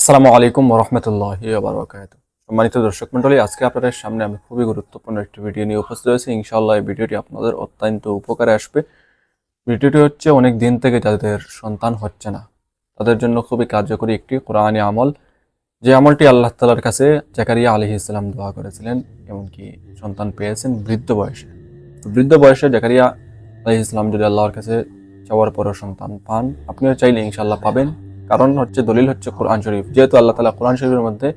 আসসালামু আলাইকুম রহমতুল্লাহ বারকাত সম্মানিত দর্শক মন্ডলী আজকে আপনাদের সামনে আমি খুবই গুরুত্বপূর্ণ একটি ভিডিও নিয়ে উপস্থিত হয়েছি। ইনশাআল্লাহ এই ভিডিওটি আপনাদের অত্যন্ত উপকারে আসবে। ভিডিওটি হচ্ছে অনেক দিন থেকে যাদের সন্তান হচ্ছে না, তাদের জন্য খুবই কার্যকরী একটি কোরআনী আমল। যে আমলটি আল্লাহ তালার কাছে জাকারিয়া আলী ইসলাম দোয়া করেছিলেন, এমনকি সন্তান পেয়েছেন বৃদ্ধ বয়সে। বৃদ্ধ বয়সে জাকারিয়া আলী ইসলাম যদি আল্লাহর কাছে চাওয়ার পরেও সন্তান পান, আপনিও চাইলে ইনশাল্লাহ পাবেন। কারণ হচ্ছে দলিল হচ্ছে কোরআন শরীফ। যেহেতু আল্লাহ তালা কোরআন শরীফের মধ্যে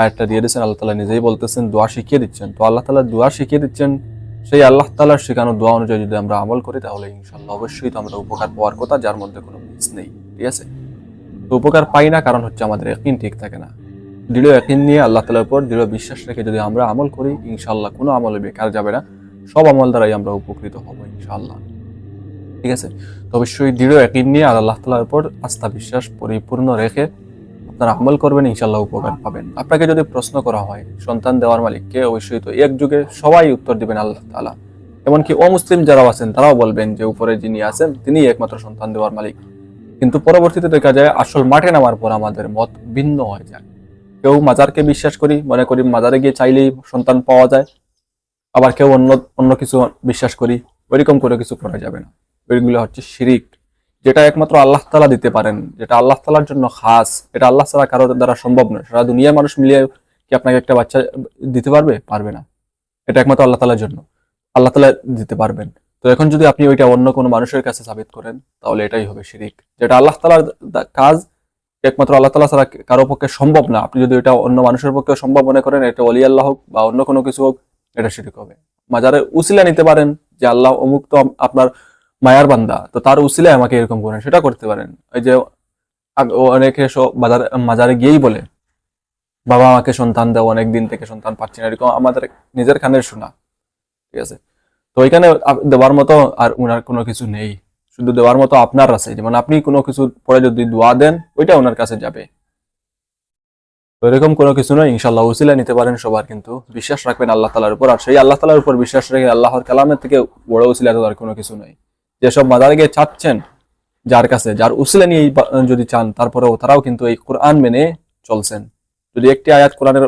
আয়াতটা দিয়ে দিচ্ছেন আল্লাহ তালা নিজেই বলতেছেন, দোয়া শিখিয়ে দিচ্ছেন। তো আল্লাহ তালা দোয়া শিখিয়ে দিচ্ছেন, সেই আল্লাহ তালার শেখানো দোয়া অনুযায়ী যদি আমরা আমল করি, তাহলে ইনশাল্লাহ অবশ্যই তো আমরা উপকার পাওয়ার কথা, যার মধ্যে কোনো মিস নেই, ঠিক আছে? তো উপকার পাই না, কারণ হচ্ছে আমাদের একদিন ঠিক থাকে না। দৃঢ় একদিন নিয়ে আল্লাহ তালার উপর দৃঢ় বিশ্বাস রেখে যদি আমরা আমল করি ইনশাল্লাহ কোনো আমলে বেকার যাবে না। সব আমল দ্বারাই আমরা উপকৃত হব ইনশাল্লাহ ঠিক আছে? তো অবশ্যই দৃঢ় একদিন নিয়ে আর আল্লাহ তালার উপর আস্থা বিশ্বাস পরিপূর্ণ রেখে আপনারা আমল করবেন ইনশাল্লাহ উপকার পাবেন। আপনাকে যদি প্রশ্ন করা হয়, সন্তান দেওয়ার মালিককে অবশ্যই তো এক যুগে সবাই উত্তর দিবেন আল্লাহ তালা এমনকি অমুসলিম যারাও আছেন, তারাও বলবেন যে উপরে যিনি আছেন তিনি একমাত্র সন্তান দেওয়ার মালিক। কিন্তু পরবর্তীতে দেখা যায়, আসল মাঠে নামার পর আমাদের মত ভিন্ন হয়ে যায়। কেউ মাজারকে বিশ্বাস করি, মনে করি মাজারে গিয়ে চাইলেই সন্তান পাওয়া যায়। আবার কেউ অন্য অন্য কিছু বিশ্বাস করি, ওইরকম করে কিছু করা যাবে না। ওইগুলো হচ্ছে শিরিক, যেটা একমাত্র আল্লাহ তালা দিতে পারেন, যেটা আল্লাহ তালার জন্য খাস। এটা আল্লাহ তালা কারোর দ্বারা সম্ভব নয়। সারা দুনিয়ার মানুষ মিলিয়ে কি আপনাকে একটা বাচ্চা দিতে পারবে? পারবে না। এটা একমাত্র আল্লাহ তালার জন্য। আল্লাহ তালা দিতে পারবেন। তো এখন যদি আপনি ওইটা অন্য কোনো মানুষের কাছে সাবিত করেন, তাহলে এটাই হবে শিরিক। যেটা আল্লাহ তালার কাজ, একমাত্র আল্লাহ তালা ছাড়া কারও পক্ষে সম্ভব না। আপনি যদি এটা অন্য মানুষের পক্ষে সম্ভব মনে করেন, এটা অলি আল্লাহ হোক বা অন্য কোনো কিছু হোক, এটা শিরিক হবে। মাজারে উসিলা নিতে পারেন, যে আল্লাহ অমুক তো আপনার মায়ার বান্দা। তো তার উসিলায় আমাকে এরকম করেন। সেটা করতে পারেন। ওই যে অনেকে সব মাজারে গিয়েই বলে, বাবা আমাকে সন্তান দাও অনেক দিন থেকে সন্তান পাচ্ছি না। এরকম আমাদের নিজের খানের শোনা। ঠিক আছে? তো ওইখানে দেওয়ার মতো আর উনার কোনো কিছু নেই। শুধু দেওয়ার মতো আপনার আছে। যেমন আপনি কোনো কিছু পরে যদি দোয়া দেন, ওইটা ওনার কাছে যাবে। তো এরকম কোনো কিছু নয়। ইনশাল্লাহ উসিলা নিতে পারেন সবার কিন্তু বিশ্বাস রাখবেন আল্লাহ তালার উপর। আর সেই আল্লাহ তালার উপর বিশ্বাস রেখে আল্লাহর কালামের থেকে বড় উসিলা তো আর কোনো কিছু নয়। যেসব মাজারে গিয়ে চাচ্ছেন, যার কাছে, যার উসিলা নিয়ে যদি চান, তারপরেও তারাও কিন্তু এই কোরআন মেনে চলছেন। যদি একটি আয়াত কোরআনের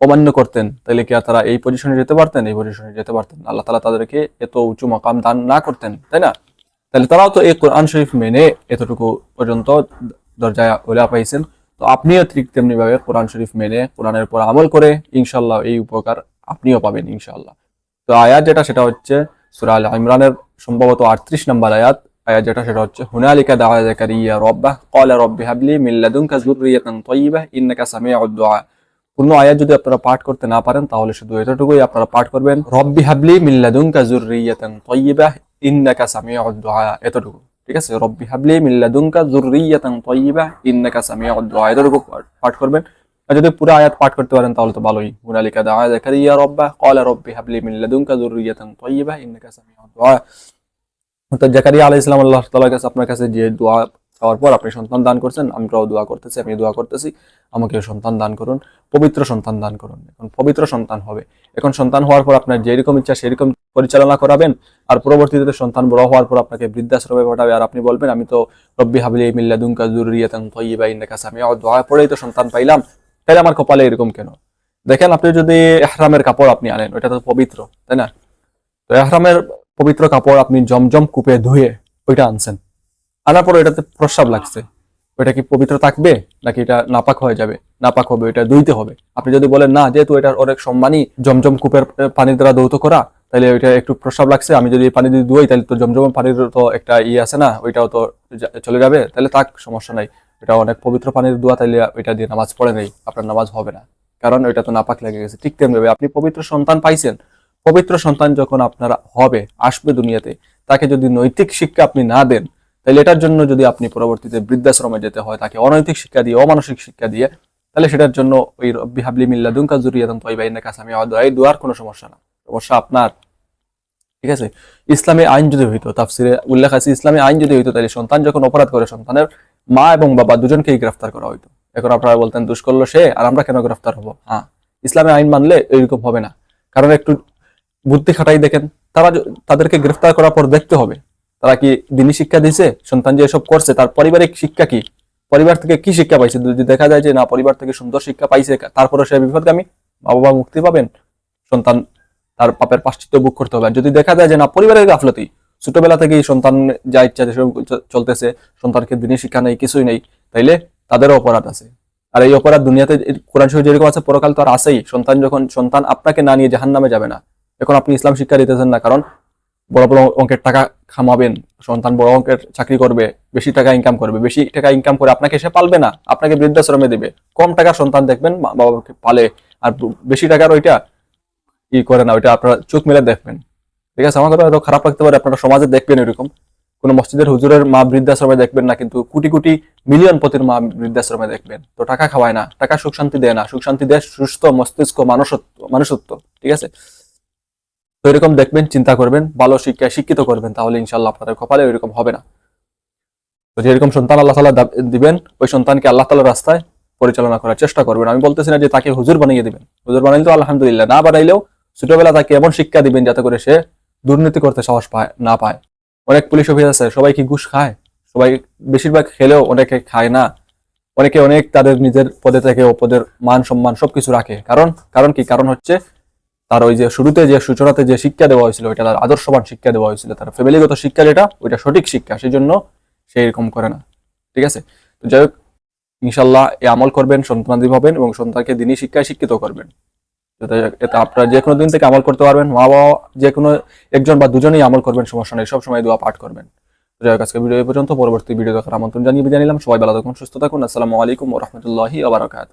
অমান্য করতেন, তাহলে কি আর তারা এই পজিশনে যেতে পারতেন? এই পজিশনে যেতে পারতেন আল্লাহ তালা তাদেরকে এত উঁচু মকাম দান না করতেন, তাই না? তাহলে তারাও তো এই কোরআন শরীফ মেনে এতটুকু পর্যন্ত দরজায় ওলা পাইছেন। তো আপনিও ঠিক তেমনি ভাবে কোরআন শরীফ মেনে কোরআনের উপর আমল করে ইনশাল্লাহ এই উপকার আপনিও পাবেন ইনশাল্লাহ তো আয়াত যেটা, সেটা হচ্ছে সুরা আল ইমরানের সম্ভবত আটত্রিশ নম্বর আয়াত। আয়াত যেটা, সেটা হচ্ছে, হুনালিকা দাওয়া জাকারিয়া রব্বাহ, ক্বালা রব্বি হাবলি মিন লাদুনকা যুররিয়াতান তাইয়্যিবাহ ইন্নাকা সামিউদ দুআ। পূর্ণ আয়াত যদি আপনারা পাঠ করতে না পারেন, তাহলে শুধু এতটুকুই আপনারা পাঠ করবেন, রব্বি হাবলি মিন লাদুনকা যুররিয়াতান তাইয়্যিবাহ ইন্নাকা সামিউদ দুআ। এতটুকু। ঠিক আছে? রব্বি হাবলি মিন লাদুনকা যুররিয়াতান তাইয়্যিবাহ ইন্নাকা সামিউদ দুআ। এতটুকু পাঠ- করবেন। যদি পুরো আয়াত পাঠ করতে পারেন, তাহলে তো ভালোই। হুনালিকা দাওয়া জাকারিয়া রব্বি হাবলি মিন লাদুনকা যুররিয়াতান তাইয়্যিবাহ ইন্নাকা সামিউদ দুআ তো জাকারিয়া আলাইহিস সালাম আল্লাহ তাআলার কাছে আপনার কাছে যে দোয়া চাওয়ার পর আপনি সন্তান দান করছেন, আমরাও দোয়া করতেছি আমি দোয়া করতেছি আমাকে সন্তান দান করুন, পবিত্র সন্তান দান করুন। এখন পবিত্র সন্তান হবে। এখন সন্তান হওয়ার পর আপনার যেরকম ইচ্ছা সেরকম পরিচালনা করাবেন, আর পরবর্তীতে সন্তান বড় হওয়ার পর আপনাকে বৃদ্ধাশ্রমে পাঠাবে। আর আপনি বলবেন, আমি তো রব্বি হাবলি মিল্লা দুনকা জুরিয়াতান তৈবা ইন্নাকা আমি দোয়া। পড়েই তো সন্তান পাইলাম। তাহলে আমার কপালে এরকম কেন? দেখেন আপনি যদি এহরামের কাপড় আপনি আনেন, ওইটা তো পবিত্র, তাই না? তো এহরামের পবিত্র কাপড় আপনি জমজম কূপে ধুয়ে ওইটা আনছেন। আনার পর এটাতে প্রস্রাব লাগছে। ওইটা কি পবিত্র থাকবে, নাকি এটা নাপাক হয়ে যাবে? নাপাক হবে এটা ধুইতে হবে। আপনি যদি বলেন, না, যেহেতু এটার অনেক সম্মানই, জমজম কূপের পানি দ্বারা দৌত করা, তাহলে ওইটা একটু প্রস্রাব লাগছে, আমি যদি পানি দিয়ে ধুই, তাহলে তো জমজম পানির তো একটা ইয়ে আছে না, ওইটাও তো চলে যাবে, তাহলে তাক সমস্যা নাই। এটা অনেক পবিত্র পানির দোয়া, তাইলে ওইটা দিয়ে নামাজ পড়ে নেই, আপনার নামাজ হবে না। কারণ ওইটা তো নাপাক লেগে গেছে, ঠিক তেমনি আপনি পবিত্র সন্তান পাইছেন। পবিত্র সন্তান যখন আপনার হবে, আসবে দুনিয়াতে, তাকে যদি নৈতিক শিক্ষা আপনি না দেন তাহলে এটার জন্য যদি আপনি পরবর্তীতে বৃদ্ধাশ্রমে যেতে হয়, তাকে অনৈতিক শিক্ষা দিয়ে, অমানসিক শিক্ষা দিয়ে, তাহলে সেটার জন্য ওই রব্বি হাবলি মিল্লা দুনকা জুরিয়াতান তৈবা ইন্না কাছে আমি এই দোয়ার কোনো সমস্যা না। সমস্যা আপনার, ঠিক আছে? ইসলামী আইন যদি হইতো, তাফসিরে উল্লেখ আছে, ইসলামী আইন যদি হইতো তাহলে সন্তান যখন অপরাধ করে, সন্তানের মা এবং বাবা দুজনকেই গ্রেফতার করা হইতো। এখন আপনারা বলতেন দুষ করল সে, আর আমরা কেন গ্রেফতার হব? হ্যাঁ ইসলামী আইন মানলে এরকম হবে না। কারণ একটু বুদ্ধি খাটাই দেখেন, তারা তাদেরকে গ্রেফতার করার পর দেখতে হবে, তারা কি দিনই শিক্ষা দিছে, সন্তান যে এসব করছে, তার পারিবারিক শিক্ষা কি? পরিবার থেকে কি শিক্ষা পাইছে? যদি দেখা যায় যে না, পরিবার থেকে সুন্দর শিক্ষা পাইছে তারপরে সে বিপদগামী, মা বাবা মুক্তি পাবেন, সন্তান তার পাপের পাশ্চিত্য বুক করতে হবে। যদি দেখা যায় যে না, পরিবারের গাফলতি ছোটবেলা থেকেই সন্তান যা ইচ্ছা সেরকম চলতেছে, সন্তানকে দিনই শিক্ষা নেই, কিছুই নেই, তাইলে তাদেরও অপরাধ আছে। আর এই অপরাধ দুনিয়াতে কোরআন শরীফ যেরকম আছে, পরকাল তো আর আছেই। সন্তান যখন, সন্তান আপনাকে না নিয়ে জাহান নামে যাবে না। এখন আপনি ইসলাম শিক্ষা দিতেছেন না, কারণ বড় বড় অঙ্কের টাকা খামাবেন, সন্তান বড় অঙ্কের চাকরি করবে, বেশি টাকা ইনকাম করবে, বেশি টাকা ইনকাম করে আপনাকে সে পালবে না, আপনাকে বৃদ্ধাশ্রমে দেবে। কম টাকার সন্তান দেখবেন মা বাবাকে পালে, আর বেশি টাকার ওইটা ই করে না, ওইটা আপনারা চোখ মেলে দেখবেন। ঠিক আছে? কথা হয়তো খারাপ লাগতে পারে, আপনারা সমাজে দেখবেন এরকম। কোন মসজিদের হুজুরের মা বৃদ্ধাশ্রমে দেখবেন না, কিন্তু কোটি কোটি মিলিয়ন পতির মা বৃদ্ধাশ্রমে দেখবেন। তো টাকা খাওয়ায় না, টাকা সুখ শান্তি দেয় না। সুখ শান্তি দেয় সুস্থ, মস্তিষ্ক, মানুষত্ব মানুষত্ব, ঠিক আছে? তো এরকম দেখবেন, চিন্তা করবেন, ভালো শিক্ষায় শিক্ষিত করবেন, তাহলে ইনশাল্লাহ আপনাদের কপালে এরকম হবে না। তো যেরকম সন্তান আল্লাহ তালা দিবেন, ওই সন্তানকে আল্লাহ তালার রাস্তায় পরিচালনা করার চেষ্টা করবেন। আমি বলতেছি না যে তাকে হুজুর বানিয়ে দিবেন। হুজুর বানাইলে তো আলহামদুলিল্লাহ, না বানাইলেও ছোটবেলা তাকে এমন শিক্ষা দিবেন যাতে করে সে দুর্নীতি করতে সাহস পায়, না পায়। অনেক পুলিশ অফিসার আছে, সবাই কি ঘুষ খায়? সবাই বেশিরভাগ খেলেও অনেকে খায় না। অনেকে অনেক তাদের নিজের পদে থেকে পদের মান সম্মান সবকিছু রাখে। কারণ কারণ কি? কারণ হচ্ছে তার ওই যে শুরুতে যে সূচনাতে যে শিক্ষা দেওয়া হয়েছিল, ওইটা তার আদর্শবান শিক্ষা দেওয়া হয়েছিল। তার ফ্যামিলিগত শিক্ষা যেটা, ওইটা সঠিক শিক্ষা সেই জন্য সে এরকম করে না। ঠিক আছে? তো যাই হোক ইনশাল্লাহ এ আমল করবেন, সন্তানাদি হবেন এবং সন্তানকে দিনই শিক্ষায় শিক্ষিত করবেন। এটা আপনারা যে কোনো দিন থেকে আমল করতে পারবেন। মা বাবা যে কোনো একজন বা দুজনেই আমল করবেন, সমস্যা নেই, সবসময় দোয়া পাঠ করবেন। যাই আজকে ভিডিও পর্যন্ত। পরবর্তী ভিডিও দেখার আমন্ত্রণ জানিয়ে বিদায় নিলাম। সবাই ভালো থাকুন, সুস্থ থাকুন। আসসালামু আলাইকুম রহমতুল্লাহি আবরাকাত